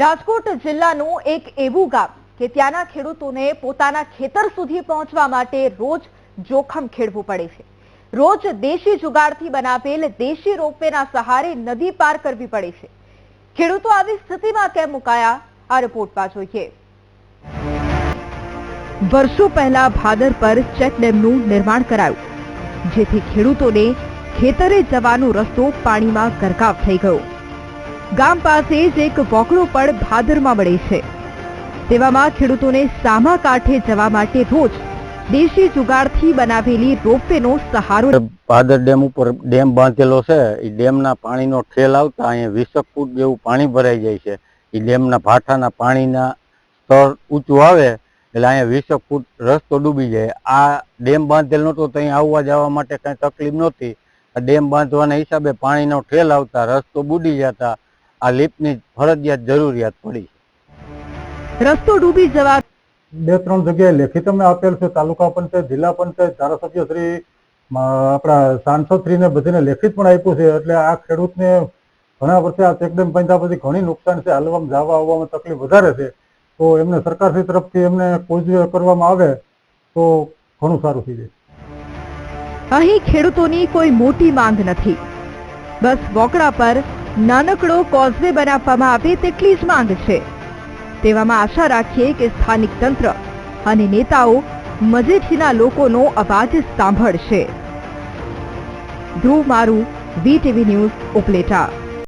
રાજકોટ જિલ્લાનું એક એવું ગામ કે ત્યાંના ખેડૂતોને પોતાના ખેતર સુધી પહોંચવા માટે રોજ જોખમ ખેડવું પડે છે. રોજ દેશી જુગાડથી બનાવેલ દેશી રોપવેના સહારે નદી પાર કરવી પડે છે. ખેડૂતો આવી સ્થિતિમાં કેમ મુકાયા? આ રિપોર્ટમાં જોઈએ. વર્ષો પહેલા ભાદર પર ચેક ડેમનું નિર્માણ કરાયું, જેથી ખેડૂતોને ખેતરે જવાનો રસ્તો પાણીમાં ગરકાવ થઈ ગયો. ગામ પાસે જ એક વોકડો પણ ભાદરમાં મળે છે. તેવામાં ખેડૂતોને સામા કાંઠે જવા માટે રોજ દેશી જુગાડથી બનાવેલી રોપવેનો સહારો ભાદર ડેમ ઉપર ડેમ બાંધેલો છે. એ ડેમના પાણીનો ઠેલ આવતા અહીંયા વીસક ફૂટ જેવું પાણી ભરાઈ જાય છે. એ ડેમના ભાઠાના પાણીના સ્તર ઊંચું આવે એટલે અહીંયા વીસક ફૂટ રસ્તો ડૂબી જાય. આ ડેમ બાંધેલ નહોતો તો અહીં આવવા જવા માટે કઈ તકલીફ નહોતી. આ ડેમ બાંધવાના હિસાબે પાણીનો ઠેલ આવતા રસ્તો બુડી જતા આ લિફ્ટની ફરજિયાત જરૂરિયાત પડી રસ્તો ડૂબી જવા બે ત્રણ જગ્યાએ લેખિત અમે આપેલ છે તાલુકા પંચાયત જિલ્લા પંચાયત ધારાસભ્ય શ્રી આપણા સાંસદ શ્રીને બધીને લેખિત પણ આપ્યું છે એટલે આ ખેડૂતને ઘણા વર્ષે આ ચેકડેમ બાંધ્યા પછી ઘણી નુકસાન છે હાલવામાં જવા આવવામાં તકલીફ વધારે છે. તો એમને સરકારશ્રી તરફથી એમને કોઈ કરવામાં આવે તો ઘણું સારું થઈ જાય. અહીં ખેડૂતોની કોઈ મોટી માંગ નથી. બસ વોકડા પર નાનકડો કોઝવે બનાવવામાં આવે તેટલી જ માંગ છે. તેવામાં આશા રાખીએ કે સ્થાનિક તંત્ર અને નેતાઓ મજેઠીના લોકોનો અવાજ સાંભળશે. ધ્રુવ મારું વીટીવી ન્યૂઝ, ઉપલેટા.